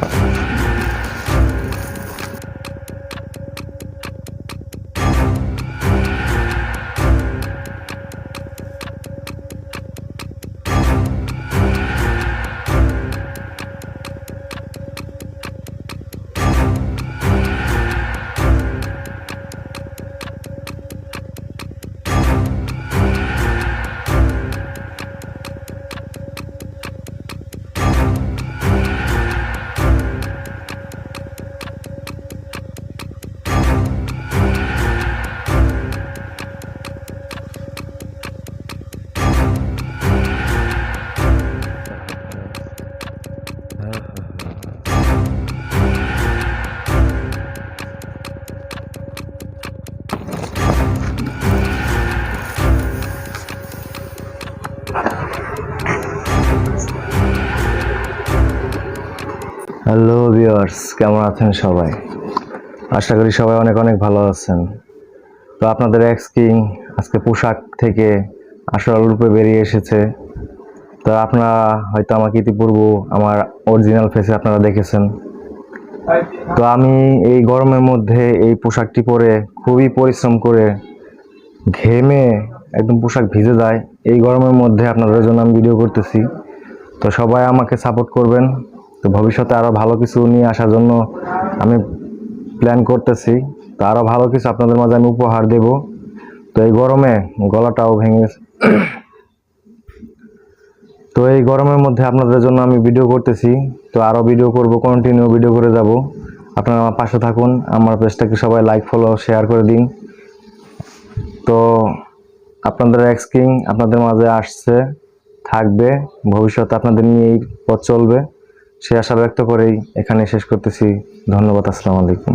Bye. Hello viewers কেমন আছেন সবাই? আশা করি সবাই অনেক অনেক ভালো আছেন। তো আপনাদের এক্স কিং আজকে পোশাক থেকে আসল রূপে বেরিয়ে এসেছে। তো আপনারা হয়তো আমাকে ইতিপূর্ব আমার অরিজিনাল ফেসে আপনারা দেখেছেন। তো আমি এই গরমের মধ্যে এই পোশাকটি পরে খুবই পরিশ্রম করে ঘেমে একদম পোশাক ভিজে যায়। এই গরমের মধ্যে আপনাদের জন্য আমি ভিডিও করতেছি। তো সবাই আমাকে সাপোর্ট করবেন। তো ভবিষ্যতে আরও ভালো কিছু নিয়ে আসার জন্য আমি প্ল্যান করতেছি। তো আরও ভালো কিছু আপনাদের মাঝে আমি উপহার দেব। তো এই গরমে গলাটাও ভেঙে। তো এই গরমের মধ্যে আপনাদের জন্য আমি ভিডিও করতেছি। তো আরও ভিডিও করব কন্টিনিউ ভিডিও করে যাব। আপনারা আমার পাশে থাকুন, আমার পেজটাকে সবাই লাইক ফলো শেয়ার করে দিন। তো আপনাদের এক্স কিং আপনাদের মাঝে আসছে, থাকবে। ভবিষ্যতে আপনাদের নিয়েই পথ চলবে। সে আশা ব্যক্ত করেই এখানে শেষ করতেছি। ধন্যবাদ আসসালামু আলাইকুম।